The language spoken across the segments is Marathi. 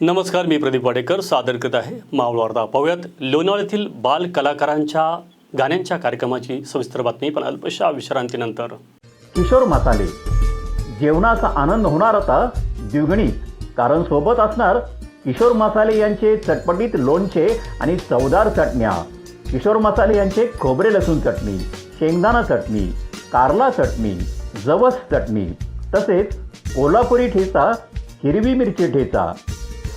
नमस्कार मी प्रदीप वाडेकर. सादर करत आहे मावळ वार्ता. पाहूयात येथील बाल कलाकारांच्या गाण्यांच्या कार्यक्रमाची सविस्तर बातमी. पण अल्पशा विश्रांतीनंतर. किशोर मसाले जेवणाचा आनंद होणार आता द्विगणित. कारण सोबत असणार किशोर मसाले यांचे चटपटीत लोणचे आणि चवदार चटण्या. किशोर मसाले यांचे खोबरे लसूण चटणी शेंगदाणा चटणी कारला चटणी जवस चटणी तसेच कोल्हापुरी ठेचा हिरवी मिरची ठेचा.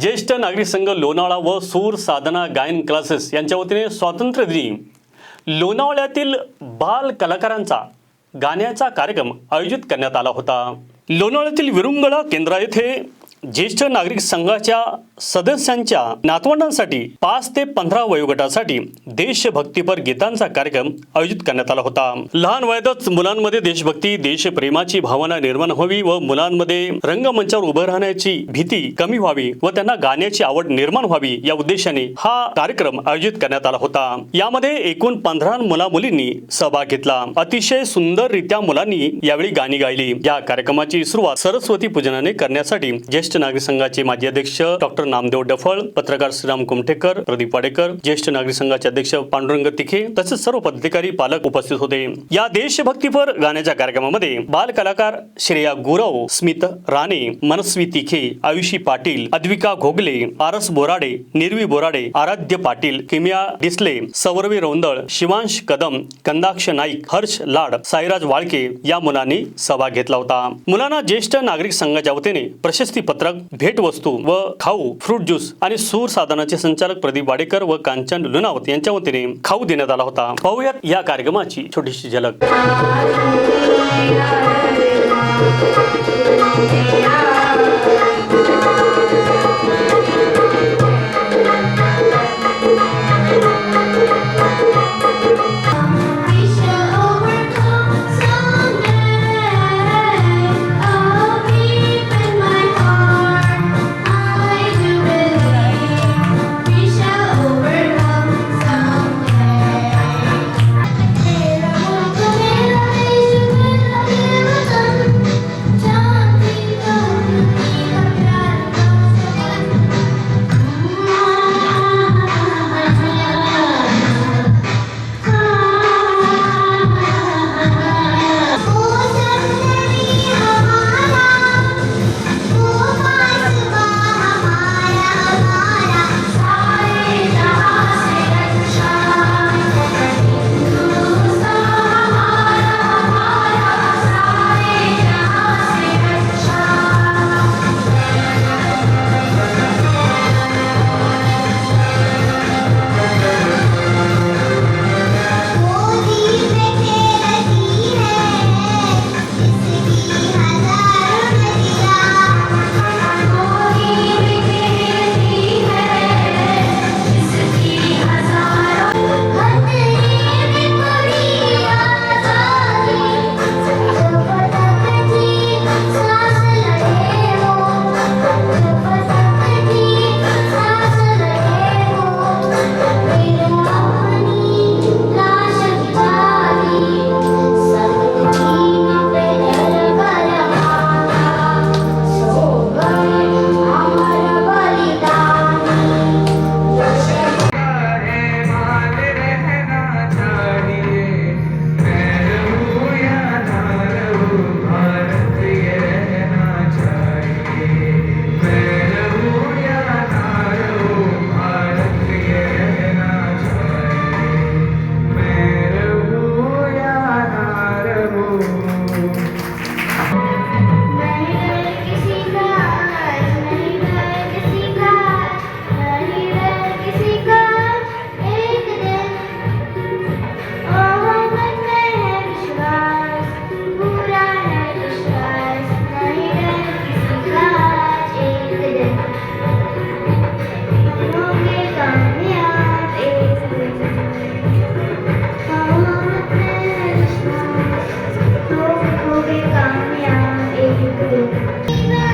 ज्येष्ठ नागरिक संघ लोणावळा व सूर साधना गायन क्लासेस यांच्या वतीने स्वातंत्र्य दिनी लोणावळ्यातील बाल कलाकारांचा गाण्याचा कार्यक्रम आयोजित करण्यात आला होता. लोणावळ्यातील विरुंगळा केंद्रा येथे ज्येष्ठ नागरिक संघाच्या सदस्यांच्या नातवंडांसाठी पाच ते पंधरा वयोगटासाठी देशभक्तीपर गीतांचा कार्यक्रम आयोजित करण्यात आला होता. लहान वयातच मुलांमध्ये देशभक्ती देशप्रेमाची भावना निर्माण व्हावी व मुलांमध्ये रंगमंचावर उभं राहण्याची भीती कमी व्हावी व त्यांना गाण्याची आवड निर्माण व्हावी या उद्देशाने हा कार्यक्रम आयोजित करण्यात आला होता. यामध्ये एकूण पंधरा मुला मुलींनी सहभाग घेतला. अतिशय सुंदररित्या मुलांनी यावेळी गाणी गायली. या कार्यक्रमाची सुरुवात सरस्वती पूजनाने करण्यासाठी ज्येष्ठ नागरिक संघाचे माजी अध्यक्ष डॉक्टर नामदेव डफळ पत्रकार श्रीराम कुमठेकर प्रदीप वाडेकर ज्येष्ठ नागरिक संघाचे अध्यक्ष पांडुरंग तिखे तसेच सर्व पदाधिकारी पालक उपस्थित होते. या देशभक्तीपर गाण्याच्या कार्यक्रमामध्ये बाल कलाकार श्रेया गुरव स्मित राणे मनस्वी तिखे आयुषी पाटील अद्विका घोगले आरस बोराडे निर्वी बोराडे आराध्य पाटील किमिया डिसले सौरवी रोंदळ शिवांश कदम कंदाक्ष नाईक हर्ष लाड साईराज वाळके या मुलांनी सहभाग घेतला होता. मुलांना ज्येष्ठ नागरिक संघाच्या वतीने प्रशस्ती पत्र पत्रक भेटवस्तू व खाऊ फ्रूट ज्यूस आणि सूर साधनाचे संचालक प्रदीप वाडेकर व कांचन लुनावत यांच्या वतीने खाऊ देण्यात आला होता पाहूयात या कार्यक्रमाची छोटीशी झलक Yeah.